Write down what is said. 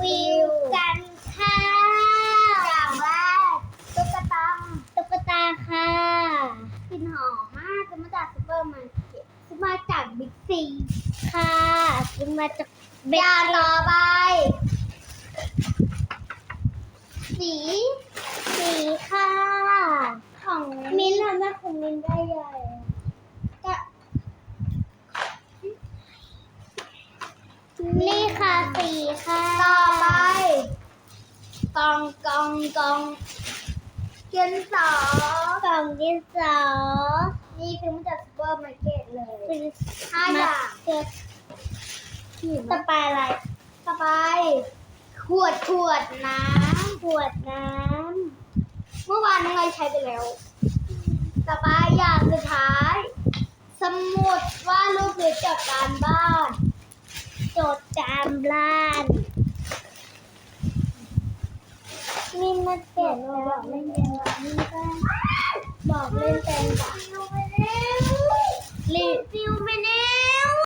วิวกันค่ะอย่างแรกตุ๊กตาตุ๊กตาค่ะกลิ่นหอมมากซื้อมาจากซูเปอร์มาร์เก็ตซื้อมาจากบิ๊กซีค่ะซื้อมาจากเบกต่อไป สี สีค่ะ ของมิ้นท์ทำให้ของมิ้นท์ได้ใหญ่ก็นี่ค่ะสีค่ะ กองกองกองเกียนสอกล่องดินสอนี่คือมาจากซูเปอร์มาร์เก็ตเลยห้าอย่างเกิดต่อไปอะไรต่อไปขวดขวดน้ำขวดน้ำเมื่อวานน้องไอใช้ไปแล้วต่อไปอย่างสุดท้าย สมุดว่าดรูปหรือจดการบ้าน จดการบ้าน นี่มันเปลี่ยนบอกเล่นเป็นี่ก็บอกเล่นป็นแบบรีบิวไม่ไ